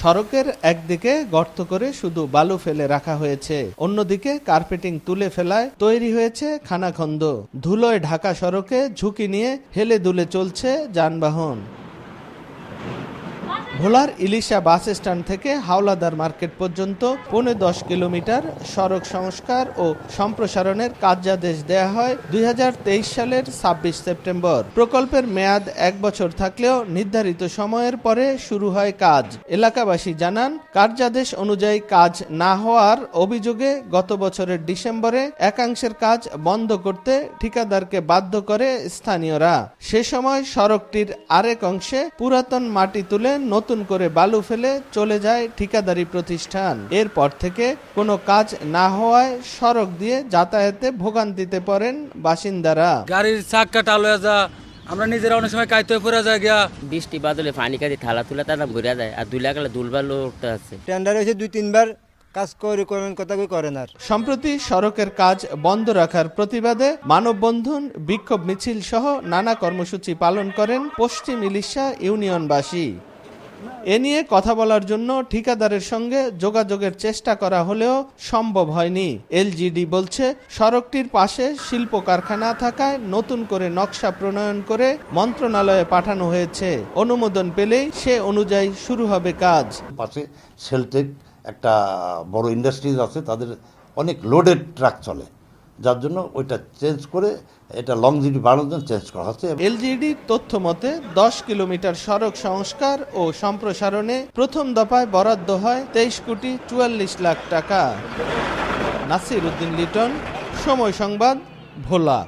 সড়কের একদিকে গর্ত করে শুধু বালু ফেলে রাখা হয়েছে। অন্যদিকে কার্পেটিং তুলে ফেলায় তৈরি হয়েছে খানাখন্দ। ধুলোয় ঢাকা সড়কে ঝুঁকি নিয়ে হেলে দুলে চলছে যানবাহন। ভোলার ইলিশা বাস স্ট্যান্ড থেকে হাওলাদার মার্কেট পর্যন্ত পৌনে দশ কিলোমিটার সড়ক সংস্কার ও সম্প্রসারণের কার্যাদেশ দেয়া হয় দুই হাজার তেইশ সালের ছাব্বিশ সেপ্টেম্বর। প্রকল্পের মেয়াদ এক বছর থাকলেও নির্ধারিত সময়ের পরে শুরু হয় কাজ। এলাকাবাসী জানান, কার্যাদেশ অনুযায়ী কাজ না হওয়ার অভিযোগে গত বছরের ডিসেম্বরে একাংশের কাজ বন্ধ করতে ঠিকাদারকে বাধ্য করে স্থানীয়রা। সে সময় সড়কটির আরেক অংশে পুরাতন মাটি তুলে নতুন করে বালু ফেলে চলে যায় ঠিকাদারি প্রতিষ্ঠান। এরপর থেকে কোনো কাজ না হওয়ায় সড়ক দিয়ে যাতায়াতে ভোগান্তিতে পড়েন বাসিন্দারা। গাড়ির চাক্কা টাল হয়ে যা আমরা নিজেরা অনেক সময় কাইতে পড়ে যায় গিয়া। বৃষ্টি বাদলে পানি কাটি থালা তুলা তারা ঘুরে যায় আর দুই লাগালে দুলবালো উঠতে আছে। টেন্ডার হয়েছে দুই তিনবার কাজ করে করেন কথা কই করেন আর। সম্প্রতি সড়কের কাজ বন্ধ রাখার প্রতিবাদে মানববন্ধন বিক্ষোভ মিছিল সহ নানা কর্মসূচি পালন করেন পশ্চিম ইলিশা ইউনিয়নবাসী। এ নিয়ে কথা বলার জন্য ঠিকাদারের সঙ্গে যোগাযোগের চেষ্টা করা হলেও সম্ভব হয়নি। এলজিডি বলছে, সড়কটির পাশে শিল্প কারখানা থাকায় নতুন করে নকশা প্রণয়ন করে মন্ত্রণালয়ে পাঠানো হয়েছে। অনুমোদন পেলেই সে অনুযায়ী শুরু হবে কাজ। পাশে সেলটেক একটা বড় ইন্ডাস্ট্রিজ আছে, তাদের অনেক লোডেড ট্রাক চলে। যার জন্য ওইটা চেঞ্জ করে এটা লং জিডি বাড়ানোর জন্য চেঞ্জ করা হচ্ছে। এলজিডি তথ্য মতে দশ কিলোমিটার সড়ক সংস্কার ও সম্প্রসারণে প্রথম দফায় বরাদ্দ হয় তেইশ কোটি চুয়াল্লিশ লাখ টাকা। নাসির উদ্দিন লিটন, সময় সংবাদ, ভোলা।